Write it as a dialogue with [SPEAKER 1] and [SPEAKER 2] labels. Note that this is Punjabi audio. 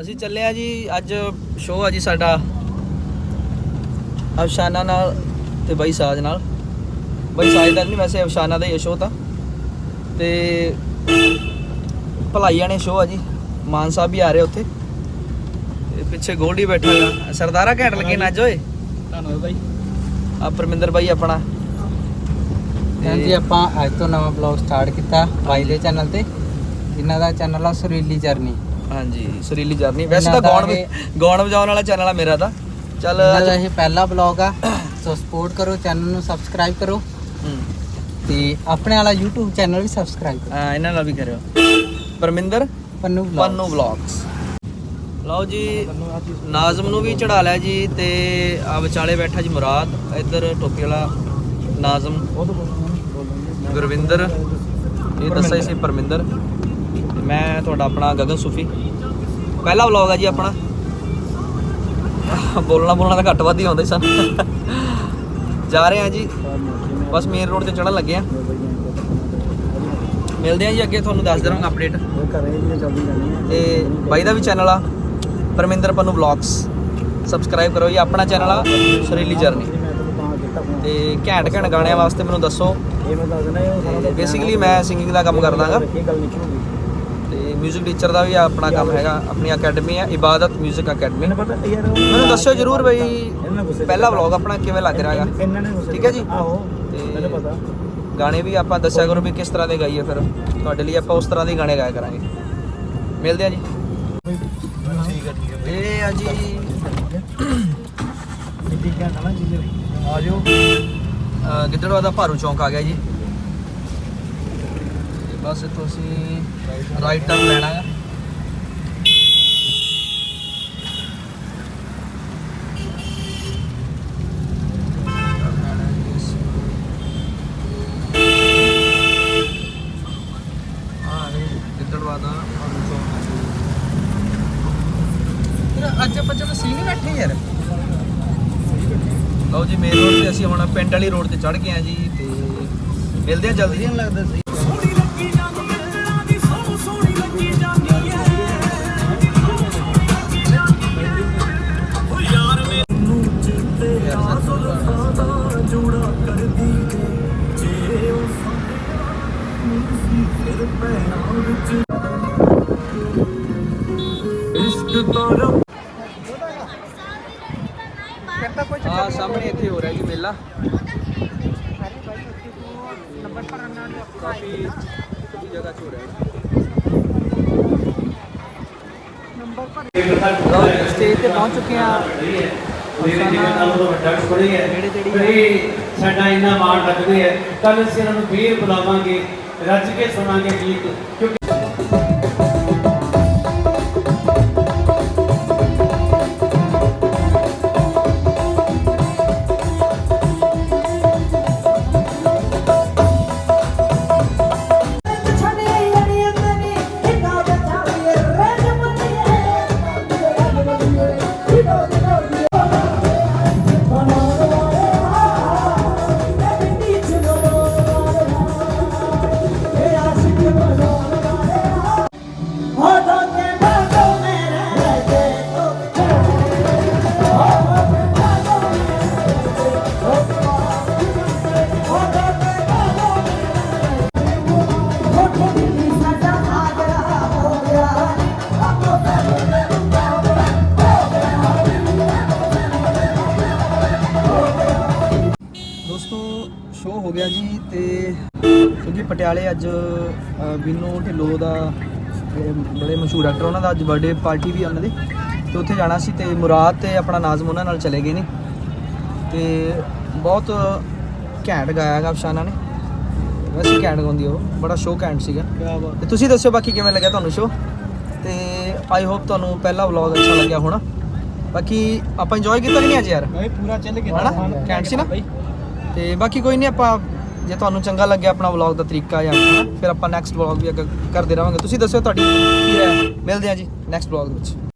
[SPEAKER 1] ਅਸੀਂ ਚੱਲੇ ਆ ਜੀ ਅੱਜ ਸ਼ੋਅ ਆ ਜੀ ਸਾਡਾ। ਅਫਸ਼ਾਨਾ ਨਾਲ ਤੇ ਬਾਈ ਸਾਜ ਨਾਲ। ਬਾਈ ਸਾਜ ਦਾ ਨਹੀਂ ਵੈਸੇ ਅਫਸ਼ਾਨਾ ਦਾ ਹੀ ਸ਼ੋਅ ਤਾਂ। ਤੇ ਭਲਾਈਆਂ ਨੇ ਸ਼ੋਅ ਆ ਜੀ। ਮਾਨ ਸਾਹਿਬ ਵੀ ਆ ਰਹੇ ਉੱਥੇ। ਤੇ ਪਿੱਛੇ ਗੋਲਡੀ ਬੈਠਾ ਆ ਸਰਦਾਰਾ ਘੈਂਟ ਲੱਗੇ ਨਾ ਅੱਜ ਓਏ।
[SPEAKER 2] ਧੰਨਵਾਦ ਬਾਈ।
[SPEAKER 1] ਆ ਪਰਮਿੰਦਰ ਬਾਈ ਆਪਣਾ।
[SPEAKER 2] ਹਾਂਜੀ ਆਪਾਂ ਅੱਜ ਤੋਂ ਨਵਾਂ ਬਲੌਗ ਸਟਾਰਟ ਕੀਤਾ। ਬਾਈ ਦੇ ਚੈਨਲ ਤੇ। ਜਿਨ੍ਹਾਂ ਦਾ ਚੈਨਲ ਆ ਸੁਰੀਲੀ ਜਰਨੀ
[SPEAKER 1] ਹਾਂਜੀ ਸੁਰੀਲੀ ਜਰਨੀ ਵੈਸੇ ਤਾਂ ਗਾਉਣ ਗਾਉਣ ਵਜਾਉਣ ਵਾਲਾ ਚੈਨਲ ਆ ਮੇਰਾ ਤਾਂ। ਚੱਲ ਅੱਜ-
[SPEAKER 2] ਇਹ ਪਹਿਲਾ ਬਲੌਗ ਆ। ਸੋ ਸਪੋਰਟ ਕਰੋ ਚੈਨਲ ਨੂੰ ਸਬਸਕ੍ਰਾਈਬ ਕਰੋ। ਤੇ ਆਪਣੇ ਵਾਲਾ YouTube ਚੈਨਲ ਵੀ ਸਬਸਕ੍ਰਾਈਬ ਕਰੋ।
[SPEAKER 1] ਹਾਂ ਇਹਨਾਂ ਨਾਲ ਵੀ ਕਰਿਓ। ਪਰਮਿੰਦਰ?
[SPEAKER 2] ਪੰਨੂ ਵਲੌਗ
[SPEAKER 1] ਪੰਨੂ ਵਲੌਗਸ ਲਓ ਜੀ ਨਾਜ਼ਮ ਨੂੰ ਵੀ ਚੜਾ ਲਿਆ ਜੀ ਤੇ ਆ ਵਿਚਾਲੇ ਬੈਠਾ ਜੀ ਮੁਰਾਦ। ਇੱਧਰ ਟੋਪੀ ਵਾਲਾ ਨਾਜ਼ਮ। ਗੁਰਵਿੰਦਰ। ਇਹ ਦੱਸਿਆ ਸੀ ਪਰਮਿੰਦਰ। ਮੈਂ ਤੁਹਾਡਾ ਆਪਣਾ ਗਗਨ ਸੂਫੀ। ਪਹਿਲਾ ਵਲੌਗ ਆ ਜੀ ਆਪਣਾ। ਬੋਲਣਾ ਬੋਲਣਾ ਤਾਂ ਘੱਟ ਵੱਧ ਹੀ ਆਉਂਦੇ ਸਨ। ਜਾ ਰਹੇ ਆ ਜੀ। ਬਸ ਮੇਨ ਰੋਡ ਤੇ ਚੜਨ ਲੱਗੇ ਆ ਮਿਲਦੇ ਆ ਜੀ ਅੱਗੇ ਤੁਹਾਨੂੰ ਦੱਸ ਦੇਵਾਂਗਾ ਅਪਡੇਟ ਤੇ ਬਾਈ ਦਾ ਵੀ ਚੈਨਲ ਆ ਪਰਮਿੰਦਰ ਪੰਨੂ ਵਲੌਗਸ ਸਬਸਕ੍ਰਾਈਬ ਕਰੋ ਜੀ ਆਪਣਾ ਚੈਨਲ ਆ ਸੁਰੀਲੀ ਜਰਨੀ ਤੇ ਘੈਂਟ ਘੈਂਟ ਗਾਣਿਆਂ ਵਾਸਤੇ ਮੈਨੂੰ ਦੱਸੋ। ਬੇਸਿਕਲੀ ਮੈਂ ਸਿੰਗਿੰਗ ਦਾ ਕੰਮ ਕਰਦਾਗਾ 뮤직 ਟੀਚਰ ਦਾ ਵੀ ਆਪਣਾ ਕੰਮ ਹੈਗਾ ਆਪਣੀ ਅਕੈਡਮੀ ਹੈ ਇਬਾਦਤ 뮤직 ਅਕੈਡਮੀ ਮੈਨੂੰ ਦੱਸਿਓ ਜਰੂਰ ਬਈ ਪਹਿਲਾ ਵਲੌਗ ਆਪਣਾ ਕਿਵੇਂ ਲੱਗ ਰਿਹਾ ਹੈਗਾ ਠੀਕ ਹੈ ਜੀ ਤੇ ਗਾਣੇ ਵੀ ਆਪਾਂ ਦੱਸਿਆ ਕਰੋ ਵੀ ਕਿਸ ਤਰ੍ਹਾਂ ਦੇ ਗਾਈਏ ਫਿਰ ਤੁਹਾਡੇ ਲਈ ਆਪਾਂ ਉਸ ਤਰ੍ਹਾਂ ਦੇ ਗਾਣੇ ਗਾਇਆ ਕਰਾਂਗੇ ਮਿਲਦੇ ਆ ਜੀ ਇਹ ਆ ਜੀ ਆ ਜਾਓ ਅਹ ਗਿੱਦੜਵਾ ਦਾ ਭਾਰੂ ਚੌਂਕ ਆ ਗਿਆ ਜੀ ਤੇ ਬਸ ਇੱਥੋਂ ਅਸੀਂ ਰਾਈਟ ਟਰਨ ਲੈਣਾ ਹੈ ਅੱਜ ਆਪਾਂ ਜਦੋਂ ਸੀ ਨਹੀਂ ਬੈਠੇ ਯਾਰ। ਲਓ ਜੀ ਮੇਨ ਰੋਡ ਤੇ ਅਸੀਂ ਹੁਣ ਪਿੰਡ ਵਾਲੀ ਰੋਡ ਤੇ ਚੜ ਗਏ ਆ ਜੀ ਤੇ ਮਿਲਦੇ ਆ ਜਲਦੀ। ਨਹੀਂ ਲੱਗਦਾ ਸਹੀ। ਆ ਸਾਹਮਣੇ ਇੱਥੇ ਹੋ ਰਿਹਾ ਜੀ ਮੇਲਾ। ਕਾਫੀ ਜਗ੍ਹਾ 'ਚ ਹੋ ਰਿਹਾ ਲਓ ਸਟੇਜ ਤੇ ਪਹੁੰਚ ਚੁੱਕੇ ਆ
[SPEAKER 3] ਨੇੜੇ ਤੇੜੀ ਸਾਡਾ ਇੰਨਾ ਮਾਣ ਰੱਖਦੇ ਆ। ਕੱਲ ਅਸੀਂ ਇਹਨਾਂ ਨੂੰ ਫੇਰ ਬੁਲਾਵਾਂਗੇ। ਰੱਜ ਕੇ ਸੁਣਾਂਗੇ ਗੀਤ ਕਿਉਂਕਿ
[SPEAKER 1] ਹੋ ਗਿਆ ਜੀ ਤੇ ਕਿਉਂਕਿ ਪਟਿਆਲੇ ਅੱਜ ਬਿੰਨੂ ਢਿੱਲੋਂ ਦਾ ਬੜੇ ਮਸ਼ਹੂਰ ਐਕਟਰ ਉਹਨਾਂ ਦਾ ਅੱਜ ਬਰਥਡੇ ਪਾਰਟੀ ਵੀ ਉਹਨਾਂ ਦੀ। ਤੇ ਉੱਥੇ ਜਾਣਾ ਸੀ ਤੇ ਮੁਰਾਦ ਤੇ ਆਪਣਾ ਨਾਜ਼ਮ ਉਹਨਾਂ ਨਾਲ ਚਲੇ ਗਏ ਨੇ। ਤੇ ਬਹੁਤ ਘੈਂਟ ਗਾਇਆ ਹੈਗਾ ਅਫਸ਼ਾਨਾ ਨੇ। ਵੈਸੇ ਘੈਂਟ ਗਾਉਂਦੀ ਉਹ ਬੜਾ ਸ਼ੋਅ ਘੈਂਟ ਸੀਗਾ। ਤੇ ਤੁਸੀਂ ਦੱਸਿਓ ਬਾਕੀ ਕਿਵੇਂ ਲੱਗਿਆ ਤੁਹਾਨੂੰ ਸ਼ੋਅ ਤੇ ਆਈ ਹੋਪ ਤੁਹਾਨੂੰ ਪਹਿਲਾ ਵਲੌਗ ਅੱਛਾ ਲੱਗਿਆ ਹੋਣਾ। ਬਾਕੀ ਆਪਾਂ ਇੰਜੋਏ ਕੀਤਾ ਕਿ ਨਹੀਂ ਅੱਜ ਯਾਰ?
[SPEAKER 2] ਬਾਈ ਪੂਰਾ ਚੱਲ
[SPEAKER 1] ਹਨਾ? ਘੈਂਟ ਸੀ ਨਾ? ਤੇ ਬਾਕੀ ਕੋਈ ਨਹੀਂ ਆਪਾਂ ਜੇ ਤੁਹਾਨੂੰ ਚੰਗਾ ਲੱਗਿਆ ਆਪਣਾ ਵਲੌਗ ਦਾ ਤਰੀਕਾ ਜਾਂ ਫਿਰ ਆਪਾਂ ਨੈਕਸਟ ਵਲੌਗ ਵੀ ਅੱਗੇ ਕਰਦੇ ਰਹਾਂਗੇ ਤੁਸੀਂ ਦੱਸਿਓ ਤੁਹਾਡੀ ਕੀ ਰਾਏ ਹੈ। ਮਿਲਦੇ ਹਾਂ ਜੀ ਨੈਕਸਟ ਵਲੌਗ ਵਿੱਚ